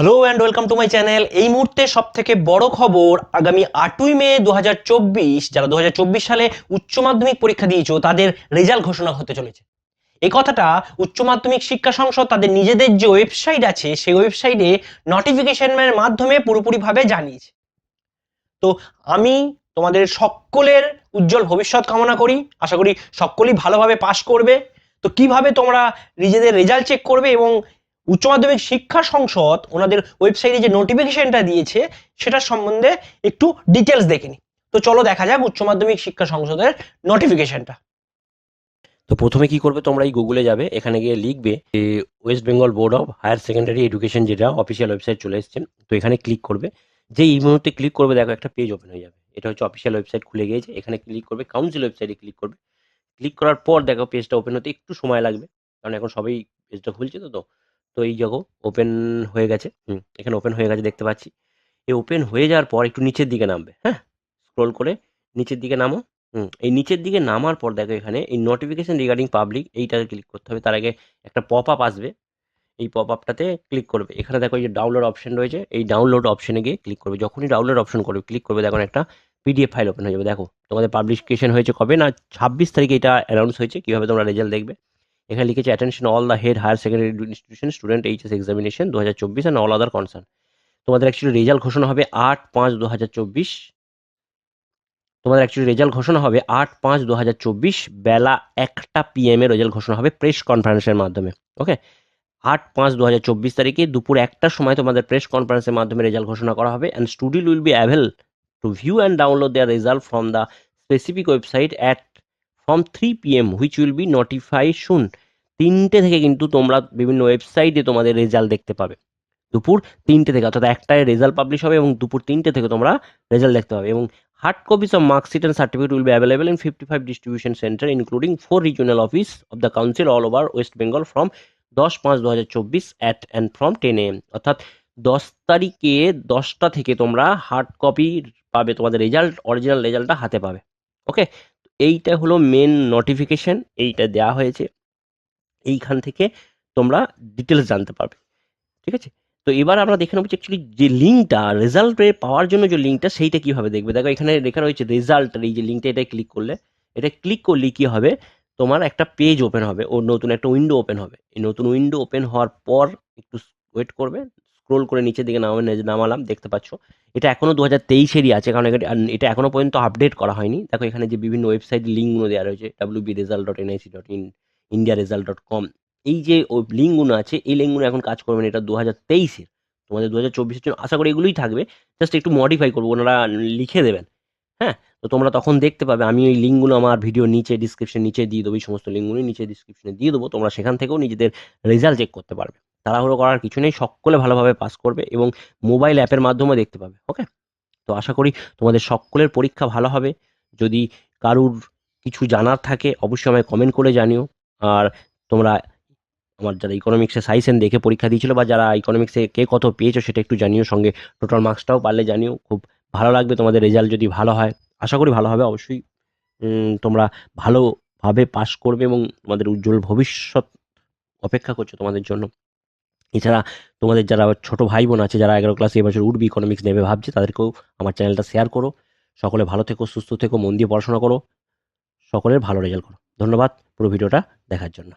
Hello and welcome to my channel এই মুহূর্তে সব থেকে বড় খবর আগামী আটই মে দু হাজার চব্বিশ, যারা দু হাজার চব্বিশ সালে উচ্চ মাধ্যমিক পরীক্ষা দিয়েছ, তাদের রেজাল্ট ঘোষণা হতে চলেছে। এই কথাটা উচ্চ মাধ্যমিক শিক্ষা সংসদ তাদের নিজেদের যে ওয়েবসাইট আছে, সেই ওয়েবসাইটে নোটিফিকেশনের মাধ্যমে পুরোপুরিভাবে জানিয়েছে। তো আমি তোমাদের সকলের উজ্জ্বল ভবিষ্যৎ কামনা করি। আশা করি সকলেই ভালোভাবে পাশ করবে। তো কীভাবে তোমরা নিজেদের রেজাল্ট চেক করবে এবং উচ্চ মাধ্যমিক শিক্ষা সংসদ ওনাদের ওয়েবসাইটে যে নোটিফিকেশনটা দিয়েছে, সেটার সম্বন্ধে একটু ডিটেলস দেখে নি তো চলো দেখা যাক উচ্চ মাধ্যমিক শিক্ষা সংসদের নোটিফিকেশনটা তো প্রথমে কি করবে তোমরা এই গুগলে যাবে, এখানে গিয়ে লিখবে যে West Bengal board of higher secondary education যেটা অফিসিয়াল ওয়েবসাইট চলে এসছে, তো এখানে ক্লিক করবে। যে এই মুহূর্তে ক্লিক করবে, দেখো একটা পেজ ওপেন হয়ে যাবে। এটা হচ্ছে অফিসিয়াল ওয়েবসাইট খুলে গিয়েছে, এখানে ক্লিক করবে কাউন্সিল ওয়েবসাইটে ক্লিক করবে। ক্লিক করার পর দেখো পেজটা ওপেন হতে একটু সময় লাগবে, কারণ এখন সবাই পেজটা খুলছে তো তো তো এই দেখো ওপেন হয়ে গেছে। হুম, এখানে ওপেন হয়ে গেছে, দেখতে পাচ্ছি। এই ওপেন হয়ে যাওয়ার পর একটু নিচের দিকে নামবে হ্যাঁ? স্ক্রোল করে নিচের দিকে নামো। হুম, এই নিচের দিকে নামার পর দেখো এখানে এই নোটিফিকেশন রিগার্ডিং পাবলিক এইটাতে ক্লিক করতে হবে। তার আগে একটা পপ আপ আসবে। এই পপ আপটাতে ক্লিক করবে। এখানে দেখো এই যে ডাউনলোড অপশন রয়েছে, এই ডাউনলোড অপশনে গিয়ে ক্লিক করবে। যখনই ডাউনলোড অপশন করবে ক্লিক করবে, দেখো একটা পিডিএফ ফাইল ওপেন হয়ে যাবে। দেখো, তোমাদের পাবলিকেশন হয়েছে কবে না? ছাব্বিশ তারিখে এটা অ্যানাউন্স হয়েছে। কীভাবে তোমরা রেজাল্ট দেখবে? এখানে লিখেছে attention all the head higher secondary institution student HS examination দু হাজার চব্বিশ অ্যান্ড অল আদার কনসার্ন তোমাদের অ্যাকচুয়ালি রেজাল্ট ঘোষণা হবে আট পাঁচ দু হাজার চব্বিশ। তোমাদের অ্যাকচুয়ালি রেজাল্ট ঘোষণা হবে আট পাঁচ দু হাজার চব্বিশ বেলা একটা পিএম রেজাল্ট ঘোষণা হবে প্রেস কনফারেন্সের মাধ্যমে ওকে আট পাঁচ দু হাজার চব্বিশ তারিখে দুপুর একটার সময় তোমাদের প্রেস কনফারেন্সের মাধ্যমে রেজাল্ট ঘোষণা করা হবে and student will be able to view and download their result from the specific website at from three PM which will be notify soon তিনটে থেকে কিন্তু তোমরা বিভিন্ন ওয়েবসাইটে তোমাদের রেজাল্ট দেখতে পাবে। দুপুর তিনটে থেকে, অর্থাৎ একটায় রেজাল্ট পাবলিশ হবে এবং দুপুর তিনটে থেকে তোমরা রেজাল্ট দেখতে পাবে এবং hard copies of mark sheet and certificate will be available in 55 distribution center, including four regional office of the council all over west bengal from দশ পাঁচ, দু হাজার চব্বিশ at and from ten AM অর্থাৎ দশ তারিখে দশটা থেকে তোমরা হার্ড কপি পাবে, তোমাদের রেজাল্ট অরিজিনাল রেজাল্টটা হাতে পাবে। ওকে এইটা হলো মেন নোটিফিকেশন এইটা দেওয়া হয়েছে। এইখান থেকে তোমরা ডিটেলস জানতে পারবে, ঠিক আছে? তো এবার আমরা দেখে নেব অ্যাকচুয়ালি যে লিঙ্কটা রেজাল্ট পাওয়ার জন্য যে লিঙ্কটা সেইটা কীভাবে দেখবে? দেখো, এখানে লেখা রয়েছে রেজাল্ট এই যে লিঙ্কটা এটা ক্লিক করলে, এটা ক্লিক করলে কী হবে? তোমার একটা পেজ ওপেন হবে, ও নতুন একটা উইন্ডো ওপেন হবে। এই নতুন উইন্ডো ওপেন হওয়ার পর একটু ওয়েট করবে স্ক্রোল করে নিচের দিকে নামা নামালাম, দেখতে পাচ্ছ। এটা এখনও দু হাজার তেইশেরই আছে, কারণ এটা এখনও পর্যন্ত আপডেট করা হয়নি। দেখো এখানে যে বিভিন্ন ওয়েবসাইট লিঙ্কগুলো দেওয়া রয়েছে W B result dot NIC dot in India result dot com এই যে লিঙ্কগুলো আছে, এই লিঙ্কগুলো এখন কাজ করবেন এটা দু হাজার তেইশের। তোমাদের দু হাজার চব্বিশের জন্য আশা করি এগুলোই থাকবে। জাস্ট একটু মডিফাই করব, ওনারা লিখে দেবেন। হ্যাঁ? তো তোমরা তখন দেখতে পাবে, আমি ওই লিঙ্কগুলো আমার ভিডিও নিচে ডিসক্রিপশন নিচে দিয়ে দেবো, এই সমস্ত লিঙ্কগুলো নিচে ডিসক্রিপশনে দিয়ে দেবো, তোমরা সেখান থেকেও নিজেদের রেজাল্ট চেক করতে পারবে। তাড়াহুড়ো করার কিছু নেই, সকলে ভালোভাবে পাস করবে এবং মোবাইল অ্যাপের মাধ্যমে দেখতে পাবে ওকে তো আশা করি তোমাদের সকলের পরীক্ষা ভালো হবে। যদি কারুর কিছু জানার থাকে, অবশ্যই আমায় কমেন্ট করে জানিও। আর তোমরা আমার যারা ইকোনমিক্সে সাইসেন দেখে পরীক্ষা দিয়েছিল বা যারা ইকোনমিক্সে কে কত পেয়েছ সেটা একটু জানিও, সঙ্গে টোটাল মার্কসটাও পারলে জানিও। খুব ভালো লাগবে তোমাদের রেজাল্ট যদি ভালো হয়। আশা করি ভালো হবে, অবশ্যই তোমরা ভালোভাবে পাশ করবে এবং তোমাদের উজ্জ্বল ভবিষ্যৎ অপেক্ষা করছ তোমাদের জন্য। এছাড়া তোমাদের যারা ছোটো ভাই বোন আছে, যারা এগারো ক্লাসে এবছর উঠবি ইকোনমিক্স নেবে ভাবছে, তাদেরকেও আমার চ্যানেলটা শেয়ার করো। সকলে ভালো থেকো, সুস্থ থেকো, মন দিয়ে পড়াশোনা করো। সকলের ভালো রেজাল্ট করো। ধন্যবাদ পুরো ভিডিওটা দেখার জন্য।